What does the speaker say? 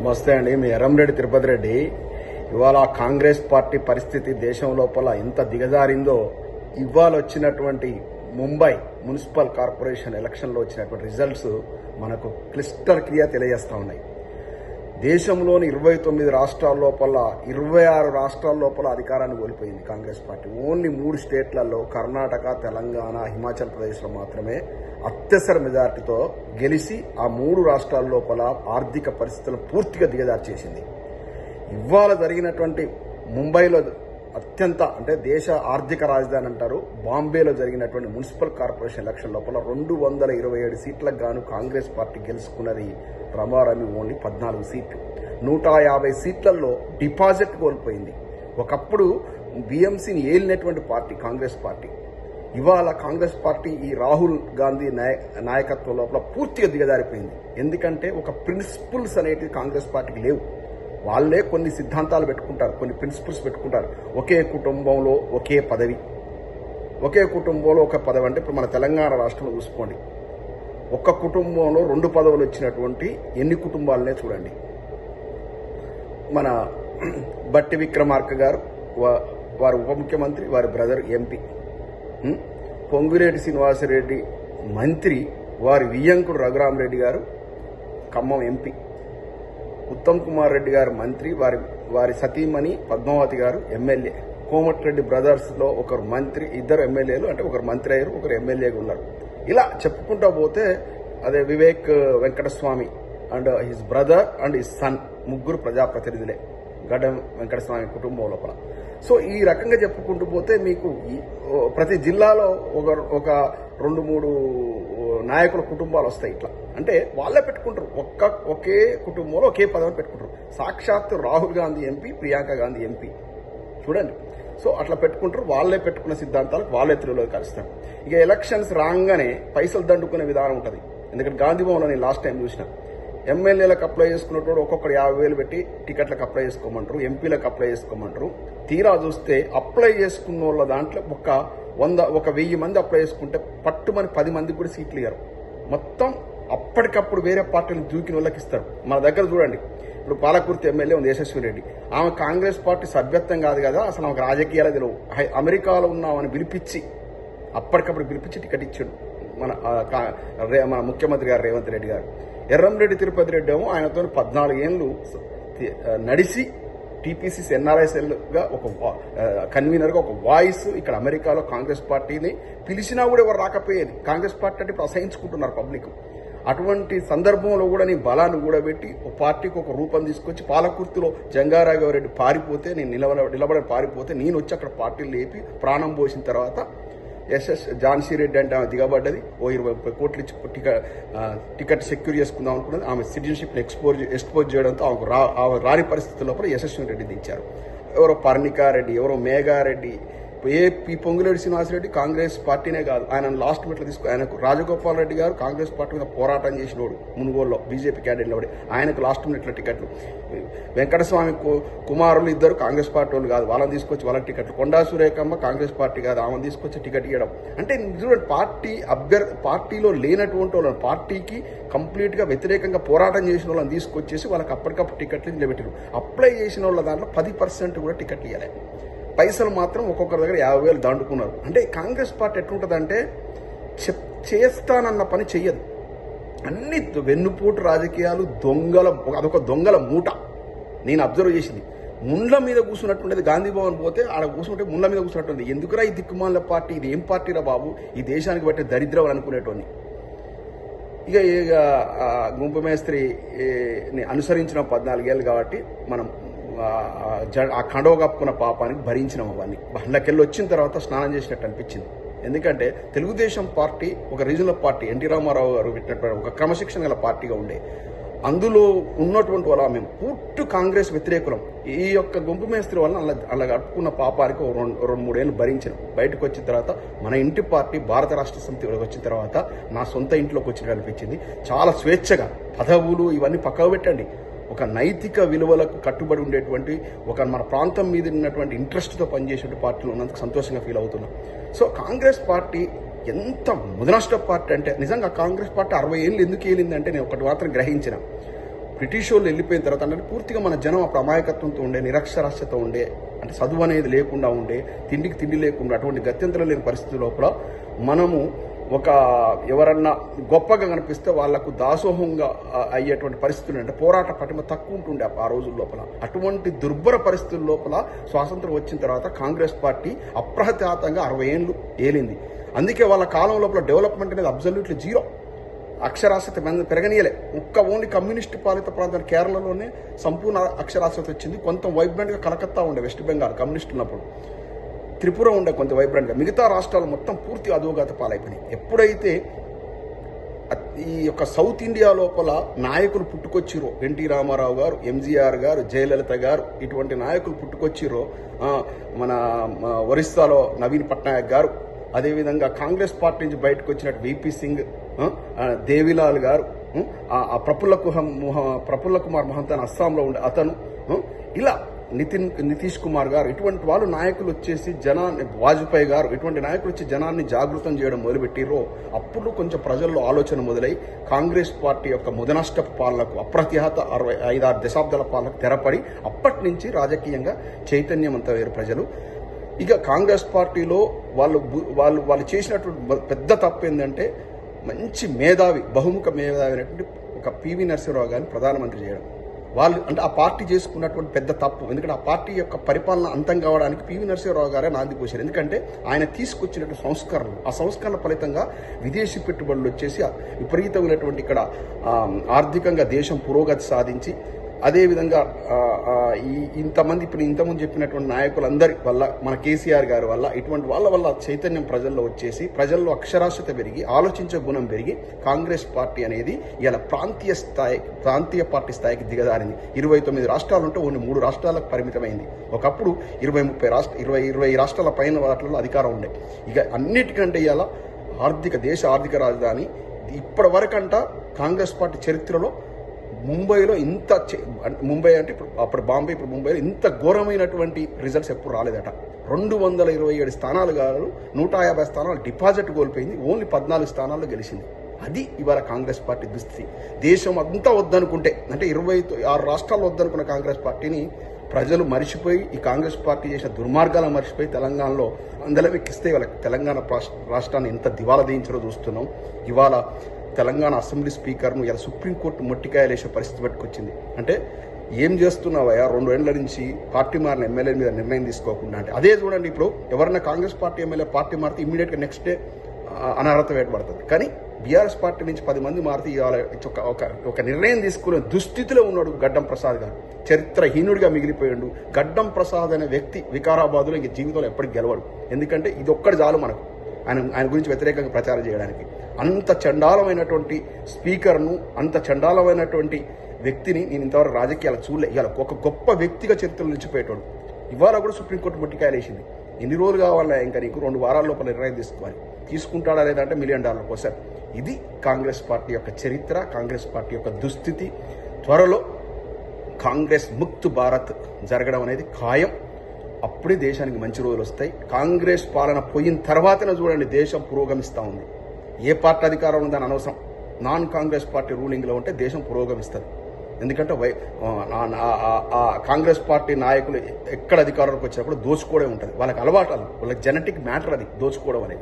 నమస్తే అండి మీ ఎర్రంరెడ్డి తిరుపతి రెడ్డి. ఇవాళ కాంగ్రెస్ పార్టీ పరిస్థితి దేశం లోపల ఎంత దిగజారిందో ఇవాళ వచ్చినటువంటి ముంబై మున్సిపల్ కార్పొరేషన్ ఎలక్షన్లో వచ్చినటువంటి రిజల్ట్స్ మనకు క్లిస్టర్ క్లియర్ తెలియజేస్తూ ఉన్నాయి. దేశంలోని ఇరవై తొమ్మిది రాష్ట్రాల లోపల ఇరవై ఆరు రాష్ట్రాల లోపల అధికారాన్ని కోల్పోయింది కాంగ్రెస్ పార్టీ. ఓన్లీ మూడు స్టేట్లలో కర్ణాటక తెలంగాణ హిమాచల్ ప్రదేశ్లో మాత్రమే అత్యవసర మెజార్టీతో గెలిచి ఆ మూడు రాష్ట్రాల లోపల ఆర్థిక పరిస్థితులను పూర్తిగా దిగజార్చేసింది. ఇవాళ జరిగినటువంటి ముంబైలో అత్యంత అంటే దేశ ఆర్థిక రాజధాని అంటారు. బాంబేలో జరిగినటువంటి మున్సిపల్ కార్పొరేషన్ ఎలక్షన్ లోపల రెండు వందల ఇరవై ఏడు సీట్లకు గాను కాంగ్రెస్ పార్టీ గెలుచుకున్నది రమారమి ఓన్లీ పద్నాలుగు సీట్లు. నూట యాభై సీట్లలో డిపాజిట్ కోల్పోయింది. ఒకప్పుడు బిఎంసీని ఏలినటువంటి పార్టీ కాంగ్రెస్ పార్టీ. ఇవాళ కాంగ్రెస్ పార్టీ ఈ రాహుల్ గాంధీ నాయ నాయకత్వం లోపల పూర్తిగా దిగజారిపోయింది. ఎందుకంటే ఒక ప్రిన్సిపల్స్ అనేటివి కాంగ్రెస్ పార్టీకి లేవు. వాళ్ళే కొన్ని సిద్ధాంతాలు పెట్టుకుంటారు కొన్ని ప్రిన్సిపల్స్ పెట్టుకుంటారు. ఒకే కుటుంబంలో ఒకే పదవి. ఒకే కుటుంబంలో ఒక పదవి అంటే ఇప్పుడు మన తెలంగాణ రాష్ట్రంలో చూసుకోండి. ఒక్క కుటుంబంలో రెండు పదవులు వచ్చినటువంటి ఎన్ని కుటుంబాలనే చూడండి. మన బట్టి విక్రమార్క గారు వా- వారి ఉప ముఖ్యమంత్రి వారి బ్రదర్ ఎంపీ. ఉం? పొంగులేటి శ్రీనివాసరెడ్డి మంత్రి వారి వియ్యంకుడు రఘురామరెడ్డి గారు ఖమ్మం ఎంపీ. ఉత్తమ్ కుమార్ రెడ్డి గారు మంత్రి వారి వారి సతీమణి పద్మావతి గారు ఎమ్మెల్యే. కోమటిరెడ్డి బ్రదర్స్లో ఒకరు మంత్రి ఇద్దరు ఎమ్మెల్యేలు అంటే ఒకరు మంత్రి అయ్యారు ఒకరు ఎమ్మెల్యేగా ఉన్నారు. ఇలా చెప్పుకుంటా పోతే అదే Vivek Venkataswamy and his brother and his son ముగ్గురు ప్రజాప్రతినిధులే గడ్డం వెంకటస్వామి కుటుంబం లోపల. సో ఈ రకంగా చెప్పుకుంటూ పోతే మీకు ఈ- ప్రతి జిల్లాలో ఒక ఒక రెండు మూడు నాయకుల కుటుంబాలు వస్తాయి ఇట్లా. అంటే వాళ్ళే పెట్టుకుంటారు. ఒక్క ఒకే కుటుంబంలో ఒకే పదవిని పెట్టుకుంటారు. సాక్షాత్ రాహుల్ గాంధీ ఎంపీ ప్రియాంక గాంధీ ఎంపీ. చూడండి. సో అట్లా పెట్టుకుంటారు. వాళ్ళే పెట్టుకున్న సిద్ధాంతాలకు వాళ్ళే తిరుగులో కలుస్తారు. ఇక ఎలక్షన్స్ రాగానే పైసలు దండుకునే విధానం ఉంటుంది. ఎందుకంటే గాంధీ భవన్లో నేను లాస్ట్ టైం చూసిన. ఎమ్మెల్యేలకు అప్లై చేసుకున్నప్పుడు ఒక్కొక్కరు యాభై వేలు పెట్టి టికెట్లకు అప్లై చేసుకోమంటారు. ఎంపీలకు అప్లై చేసుకోమంటారు. తీరా చూస్తే అప్లై చేసుకున్న వాళ్ళ దాంట్లో ఒక వంద ఒక వెయ్యి మంది అప్లై చేసుకుంటే పట్టుమని పది మందికి కూడా సీట్లు ఇయ్యరు. మొత్తం అప్పటికప్పుడు వేరే పార్టీలు దూకిన వాళ్ళకి ఇస్తారు. మన దగ్గర చూడండి. ఇప్పుడు పాలకుర్తి ఎమ్మెల్యే ఉంది యశస్వి రెడ్డి. ఆమె కాంగ్రెస్ పార్టీ సభ్యత్వం కాదు కదా అసలు ఆమెకు రాజకీయాలు తెలియవు. హై- అమెరికాలో ఉన్నామని పిలిపించి అప్పటికప్పుడు పిలిపించి టికెట్ ఇచ్చాడు మన మన ముఖ్యమంత్రి గారు రేవంత్ రెడ్డి గారు. ఎర్రంరెడ్డి తిరుపతి రెడ్డి ఏమో ఆయనతో పద్నాలుగు ఏళ్ళు నడిచి టీపీసీసీ ఎన్ఆర్ఎస్ఎల్గా ఒక వా- కన్వీనర్గా ఒక వాయిస్ ఇక్కడ అమెరికాలో కాంగ్రెస్ పార్టీని పిలిచినా కూడా ఎవరు రాకపోయేది. కాంగ్రెస్ పార్టీ అంటే ఇప్పుడు అసహించుకుంటున్నారు పబ్లిక్. అటువంటి సందర్భంలో కూడా నీ బలాన్ని కూడబెట్టి ఒక పార్టీకి ఒక రూపం తీసుకొచ్చి పాలకుర్తిలో జంగారాఘవరెడ్డి పారిపోతే నేను నిలబడ నిలబడి పారిపోతే నేను వచ్చి అక్కడ పార్టీలు లేపి ప్రాణం పోసిన తర్వాత ఎస్ఎస్ ఝాన్సీ రెడ్డి అంటే ఆమె దిగబడ్డది. ఓ ఇరవై ముప్పై కోట్లు ఇచ్చి టికెట్ టికెట్ సెక్యూర్ చేసుకుందాం అనుకున్నది. ఆమె సిటిజన్షిప్ని ఎక్స్పోజ్ ఎక్స్పోజ్ చేయడంతో ఆమెకు రా ఆమె రాని పరిస్థితుల లోపల యశస్వి రెడ్డి దించారు. ఎవరో పర్ణికారెడ్డి ఎవరో మేఘారెడ్డి ఏ ఈ పొంగులేడు శ్రీనివాసరెడ్డి కాంగ్రెస్ పార్టీనే కాదు. ఆయన లాస్ట్ మినిట్లో తీసుకు ఆయనకు రాజగోపాల్ రెడ్డి గారు కాంగ్రెస్ పార్టీ మీద పోరాటం చేసినోడు మునుగోలులో బీజేపీ క్యాండిడేట్ నిలబడి ఆయనకు లాస్ట్ మినిట్లో టికెట్లు. వెంకటస్వామి కు- కుమారులు ఇద్దరు కాంగ్రెస్ పార్టీ వాళ్ళు కాదు. వాళ్ళని తీసుకొచ్చి వాళ్ళ టికెట్లు. కొండా సురేఖమ్మ కాంగ్రెస్ పార్టీ కాదు. ఆమెను తీసుకొచ్చి టికెట్ ఇవ్వడం అంటే చూడండి పార్టీ అభ్యర్థి పార్టీలో లేనటువంటి వాళ్ళని పార్టీకి కంప్లీట్గా వ్యతిరేకంగా పోరాటం చేసిన వాళ్ళని తీసుకొచ్చేసి వాళ్ళకి అప్పటికప్పుడు టికెట్లు నిలబెట్టారు అప్లై చేసిన వాళ్ళ దాంట్లో పది పర్సెంట్ కూడా టికెట్లు ఇవ్వలేదు పైసలు మాత్రం ఒక్కొక్కరి దగ్గర యాభై వేలు దాండుకున్నారు. అంటే కాంగ్రెస్ పార్టీ ఎట్లుంటుందంటే చెప్ చేస్తానన్న పని చెయ్యదు. అన్ని వెన్నుపోటు రాజకీయాలు దొంగల అదొక దొంగల మూట. నేను అబ్జర్వ్ చేసింది. ముండ్ల మీద కూర్చున్నట్టుండేది గాంధీ భవన్ పోతే ఆడ కూర్చుంటే ముండ్ల మీద కూర్చున్నట్టుంది ఎందుకురా ఈ దిక్కుమాల పార్టీ? ఇది ఏం పార్టీరా బాబు? ఈ దేశానికి బట్టి దరిద్రం అని అనుకునేటోని ఇక ఇక గుంపు మేస్త్రి అనుసరించిన పద్నాలుగేళ్ళు కాబట్టి మనం ఆ, జ- ఆ కండవ కప్పుకున్న పాపానికి భరించిన అవన్నీ బండ్లకెళ్ళి వచ్చిన తర్వాత స్నానం చేసినట్టు అనిపించింది. ఎందుకంటే తెలుగుదేశం పార్టీ ఒక regional party NT Ramarao garu పెట్టినటువంటి ఒక క్రమశిక్షణ గల పార్టీగా ఉండే. అందులో ఉన్నటువంటి వల్ల మేము పూర్తి కాంగ్రెస్ వ్యతిరేకులం. ఈ యొక్క గుంపు మేస్త్రి వలన అలా అలా కట్టుకున్న పాపానికి రెండు రెండు మూడేళ్ళు భరించిన. బయటకు వచ్చిన తర్వాత మన ఇంటి పార్టీ భారత రాష్ట్ర సమితిలోకి వచ్చిన తర్వాత నా సొంత ఇంట్లోకి వచ్చినట్టు అనిపించింది. చాలా స్వేచ్ఛగా పదవులు ఇవన్నీ పక్కకు పెట్టండి. ఒక నైతిక విలువలకు కట్టుబడి ఉండేటువంటి ఒక మన ప్రాంతం మీద ఉన్నటువంటి ఇంట్రెస్ట్తో పనిచేసే పార్టీలు ఉన్నందుకు సంతోషంగా ఫీల్ అవుతున్నాం. సో కాంగ్రెస్ పార్టీ ఎంత ముదనష్ట పార్టీ అంటే నిజంగా కాంగ్రెస్ పార్టీ అరవై ఏళ్ళు ఎందుకు ఏలిందంటే నేను ఒకటి మాత్రం గ్రహించిన. బ్రిటిష్ వాళ్ళు వెళ్ళిపోయిన తర్వాత అంటే పూర్తిగా మన జనం అప్పుడు అమాయకత్వంతో ఉండే నిరక్షరాస్యత ఉండే అంటే చదువు అనేది లేకుండా ఉండే తిండికి తిండి లేకుండా అటువంటి గత్యంతరం లేని పరిస్థితి లోపల మనము ఒక ఎవరన్నా గొప్పగా కనిపిస్తే వాళ్ళకు దాసోహంగా అయ్యేటువంటి పరిస్థితులు అంటే పోరాట పటిమ తక్కువ ఉంటుండే ఆ రోజుల లోపల. అటువంటి దుర్భర పరిస్థితుల లోపల స్వాతంత్రం వచ్చిన తర్వాత కాంగ్రెస్ పార్టీ అప్రహత్యాతంగా అరవై ఏళ్ళు ఏలింది. అందుకే వాళ్ళ కాలం లోపల డెవలప్మెంట్ అనేది అబ్జల్యూట్లీ జీరో. అక్షరాస్యత మంది పెరగనీయలే. ఒక్క ఓన్లీ కమ్యూనిస్ట్ పాలిత ప్రాంతం కేరళలోనే సంపూర్ణ అక్షరాస్యత వచ్చింది. కొంత వైబ్రెంట్గా కలకత్తా ఉండే వెస్ట్ బెంగాల్ కమ్యూనిస్ట్ ఉన్నప్పుడు. త్రిపుర ఉండే కొంత వైబ్రెంట్గా మిగతా రాష్ట్రాలు మొత్తం పూర్తి అధోగత పాలైపోయినాయి. ఎప్పుడైతే ఈ యొక్క సౌత్ ఇండియా లోపల నాయకులు పుట్టుకొచ్చిరో ఎన్టీ రామారావు గారు ఎంజీఆర్ గారు జయలలిత గారు ఇటువంటి నాయకులు పుట్టుకొచ్చిరో మన ఒరిస్సాలో నవీన్ పట్నాయక్ గారు అదేవిధంగా కాంగ్రెస్ పార్టీ నుంచి బయటకు వచ్చినట్టు విపి సింగ్ దేవిలాల్ గారు ఆ ప్రఫుల్ల కుహం ప్రఫుల్ల కుమార్ మహంతన్ అస్సాంలో ఉండే అతను ఇలా నితిన్ నితీష్ కుమార్ గారు ఇటువంటి వాళ్ళు నాయకులు వచ్చేసి జనాన్ని వాజ్పేయి గారు ఇటువంటి నాయకులు వచ్చి జనాన్ని జాగృతం చేయడం మొదలుపెట్టిరో అప్పుడు కొంచెం ప్రజల్లో ఆలోచన మొదలై కాంగ్రెస్ పార్టీ యొక్క ముదనష్ట పాలనకు అప్రతిహత అరవై ఐదారు దశాబ్దాల పాలనకు తెరపడి అప్పటి నుంచి రాజకీయంగా చైతన్యవంతమయ్యారు ప్రజలు. ఇక కాంగ్రెస్ పార్టీలో వాళ్ళు వాళ్ళు వాళ్ళు చేసినటువంటి పెద్ద తప్పు ఏంటంటే మంచి మేధావి బహుముఖ మేధావి అయినటువంటి ఒక పివి నరసింహరావు గారిని ప్రధానమంత్రి చేయడం. వాళ్ళు అంటే ఆ పార్టీ చేసుకున్నటువంటి పెద్ద తప్పు. ఎందుకంటే ఆ పార్టీ యొక్క పరిపాలన అంతం కావడానికి పివి నరసింహరావు గారే నాంది పోశారు. ఎందుకంటే ఆయన తీసుకొచ్చినటువంటి సంస్కరణలు ఆ సంస్కరణ ఫలితంగా విదేశీ పెట్టుబడులు వచ్చేసి విపరీతమైనటువంటి ఇక్కడ ఆర్థికంగా దేశం పురోగతి సాధించి అదేవిధంగా ఈ ఇంతమంది ఇప్పుడు ఇంతకుముందు చెప్పినటువంటి నాయకులందరి వల్ల మన కేసీఆర్ గారి వల్ల ఇటువంటి వాళ్ళ వల్ల చైతన్యం ప్రజల్లో వచ్చేసి ప్రజల్లో అక్షరాస్యత పెరిగి ఆలోచించే గుణం పెరిగి కాంగ్రెస్ పార్టీ అనేది ఇలా ప్రాంతీయ స్థాయి ప్రాంతీయ పార్టీ స్థాయికి దిగదారింది ఇరవై తొమ్మిది రాష్ట్రాలు ఉంటే ఓన్లీ మూడు రాష్ట్రాలకు పరిమితమైంది. ఒకప్పుడు ఇరవై ముప్పై రాష్ట్ర ఇరవై ఇరవై రాష్ట్రాల పైన వాటిలో అధికారం ఉండే. ఇక అన్నిటికంటే ఇవాళ ఆర్థిక దేశ ఆర్థిక రాజధాని ఇప్పటి వరకంట కాంగ్రెస్ పార్టీ చరిత్రలో ముంబైలో ఇంత చే- అంటే ముంబై అంటే ఇప్పుడు అప్పుడు బాంబే ఇప్పుడు ముంబైలో ఇంత ఘోరమైనటువంటి రిజల్ట్స్ ఎప్పుడు రాలేదట. రెండు వందల ఇరవై ఏడు స్థానాలు కాదు నూట యాభై స్థానాలు డిపాజిట్ కోల్పోయింది. ఓన్లీ పద్నాలుగు స్థానాల్లో గెలిచింది. అది ఇవాళ కాంగ్రెస్ పార్టీ దుస్థితి. దేశం అంతా వద్దనుకుంటే అంటే ఇరవై ఆరు రాష్ట్రాలు వద్దనుకున్న కాంగ్రెస్ పార్టీని ప్రజలు మరిచిపోయి ఈ కాంగ్రెస్ పార్టీ చేసిన దుర్మార్గాలను మర్చిపోయి తెలంగాణలో అందరం ఎక్కిస్తే ఇవాళ తెలంగాణ రాష్ట్ర- రాష్ట్రాన్ని ఎంత దివాలా తీయించారో చూస్తున్నాం. ఇవాళ తెలంగాణ అసెంబ్లీ స్పీకర్ను ఇలా సుప్రీంకోర్టు మొట్టికాయలేసే పరిస్థితి పట్టుకొచ్చింది. అంటే ఏం చేస్తున్నావయ్యా? రెండు ఏళ్ళ నుంచి పార్టీ మారిన ఎమ్మెల్యే మీద నిర్ణయం తీసుకోకుండా అంటే అదే చూడండి ఇప్పుడు ఎవరైనా కాంగ్రెస్ పార్టీ ఎమ్మెల్యే పార్టీ మారితే ఇమ్మీడియట్గా నెక్స్ట్ డే అనర్హత వేటబడుతుంది కానీ బీఆర్ఎస్ పార్టీ నుంచి పది మంది మారితే ఇవాళ ఒక ఒక ఒక నిర్ణయం తీసుకునే దుస్థితిలో ఉన్నాడు గడ్డం ప్రసాద్ గారు. చరిత్రహీనుడిగా మిగిలిపోయాడు గడ్డం ప్రసాద్ అనే వ్యక్తి వికారాబాద్లో ఇంక జీవితంలో ఎప్పటికి గెలవడు. ఎందుకంటే ఇది ఒక్కటి చాలు మనకు. ఆయన ఆయన గురించి వ్యతిరేకంగా ప్రచారం చేయడానికి. అంత చండాలమైనటువంటి స్పీకర్ను అంత చండాలమైనటువంటి వ్యక్తిని నేను ఇంతవరకు రాజకీయాలు చూడలే. ఇవాళ ఒక గొప్ప వ్యక్తిగా చరిత్రలో నిలిచిపోయేటోడు. ఇవాళ కూడా సుప్రీంకోర్టు మొట్టికాయలు వేసింది. ఎన్ని రోజులు కావాలా ఇంకా నీకు రెండు వారాల లోపల నిర్ణయం తీసుకోవాలి. తీసుకుంటాడా లేదంటే మిలియన్ డాలర్ కోసం ఇది కాంగ్రెస్ పార్టీ యొక్క చరిత్ర కాంగ్రెస్ పార్టీ యొక్క దుస్థితి. త్వరలో కాంగ్రెస్ ముక్త్ భారత్ జరగడం అనేది ఖాయం. అప్పుడే దేశానికి మంచి రోజులు వస్తాయి. కాంగ్రెస్ పాలన పోయిన తర్వాతనే చూడండి దేశం పురోగమిస్తూ ఉంది. ఏ పార్టీ అధికారం ఉందని అనవసరం. నాన్ కాంగ్రెస్ పార్టీ రూలింగ్లో ఉంటే దేశం పురోగమిస్తుంది. ఎందుకంటే వై ఆ- కాంగ్రెస్ పార్టీ నాయకులు ఎక్కడ అధికారంలోకి వచ్చినప్పుడు దోచుకోవడం ఉంటుంది. వాళ్ళకి అలవాటు అది. వాళ్ళకి జెనెటిక్ మ్యాటర్ అది దోచుకోవడం అనేది.